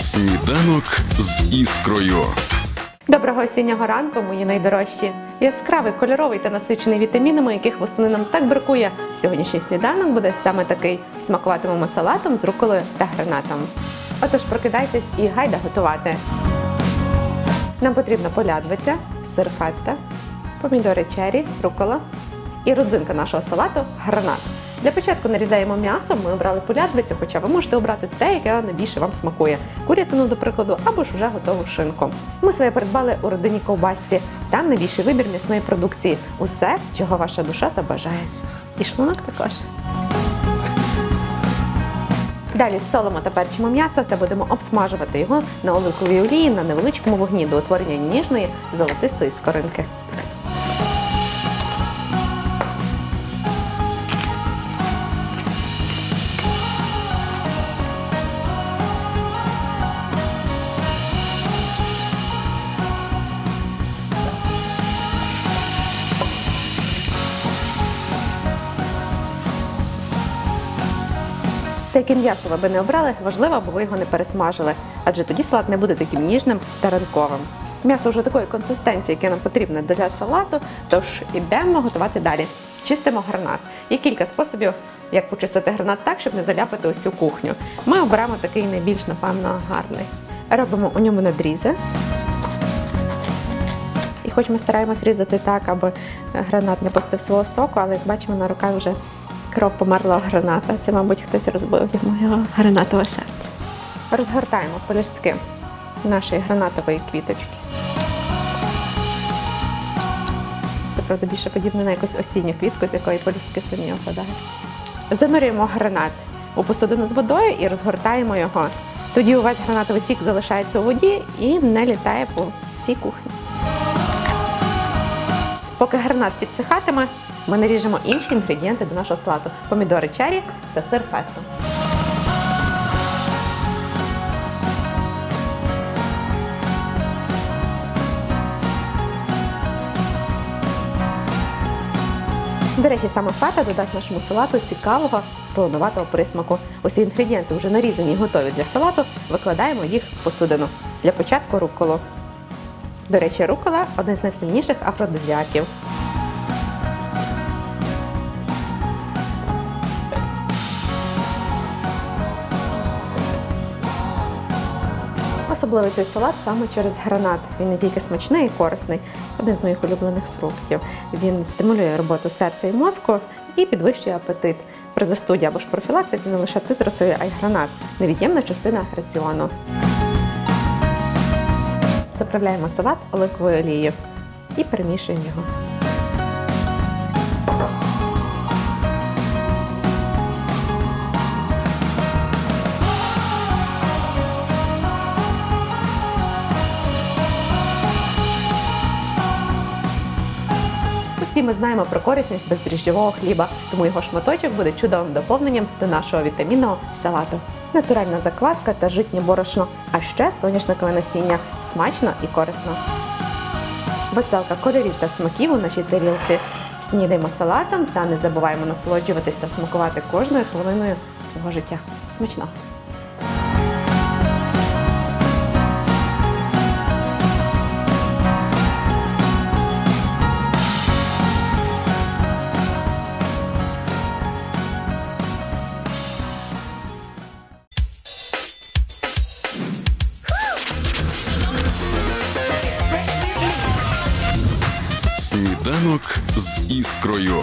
Сніданок з іскрою. Доброго осіннього ранку, мої найдорожчі. Яскравий, кольоровий та насичений вітамінами, яких восени нам так бракує. Сьогоднішній сніданок буде саме такий. Смакуватимемо салатом з руколою та гранатом. Отож, прокидайтесь і гайда готувати. Нам потрібна полядвиця, сир фетта, помідори чері, рукола і родзинка нашого салату гранат. Для початку нарізаємо м'ясо. Ми обрали полядвицю, хоча ви можете обрати те, яке найбільше вам смакує. Курятину, до прикладу, або ж вже готову шинку. Ми своє придбали у родині ковбасці. Там найбільший вибір м'ясної продукції. Усе, чого ваша душа забажає. І шлунок також. Далі солимо та перчимо м'ясо та будемо обсмажувати його на оливковій олії на невеличкому вогні до утворення ніжної золотистої скоринки. Та яке м'ясо ви не обрали, важливо, аби ви його не пересмажили, адже тоді салат не буде таким ніжним та ранковим. М'ясо вже такої консистенції, яке нам потрібне для салату, тож ідемо готувати далі. Чистимо гранат. Є кілька способів, як почистити гранат так, щоб не заляпати усю кухню. Ми оберемо такий найбільш, напевно, гарний. Робимо у ньому надрізи. І хоч ми стараємось різати так, аби гранат не пустив свого соку, але як бачимо, на руках вже кров померлого граната. Це, мабуть, хтось розбив його гранатове серце. Розгортаємо полюстки нашої гранатової квіточки. Це, правда, більше подібне на якусь осінню квітку, з якої полюстки самі опадають. Занурюємо гранат у посудину з водою і розгортаємо його. Тоді увесь гранатовий сік залишається у воді і не літає по всій кухні. Поки гранат підсихатиме, ми наріжемо інші інгредієнти до нашого салату: помідори чері та сир фетто. До речі, саме фета додасть нашому салату цікавого солонуватого присмаку. Усі інгредієнти вже нарізані і готові для салату. Викладаємо їх в посудину. Для початку руколу. До речі, рукола один з найсильніших афродизіаків. Особливий цей салат саме через гранат. Він не тільки смачний і корисний, один з моїх улюблених фруктів. Він стимулює роботу серця і мозку і підвищує апетит. При застуді або ж профілактиці не лише цитрусовий, а й гранат невід'ємна частина раціону. Заправляємо салат оливковою олією і перемішуємо його. Усі ми знаємо про корисність бездріжджового хліба, тому його шматочок буде чудовим доповненням до нашого вітамінного салату. Натуральна закваска та житнє борошно, а ще соняшникове насіння смачно і корисно. Веселка кольорів та смаків у нашій тарілці. Снідаємо салатом та не забуваємо насолоджуватись та смакувати кожною хвилиною свого життя. Смачно! Сніданок з іскрою.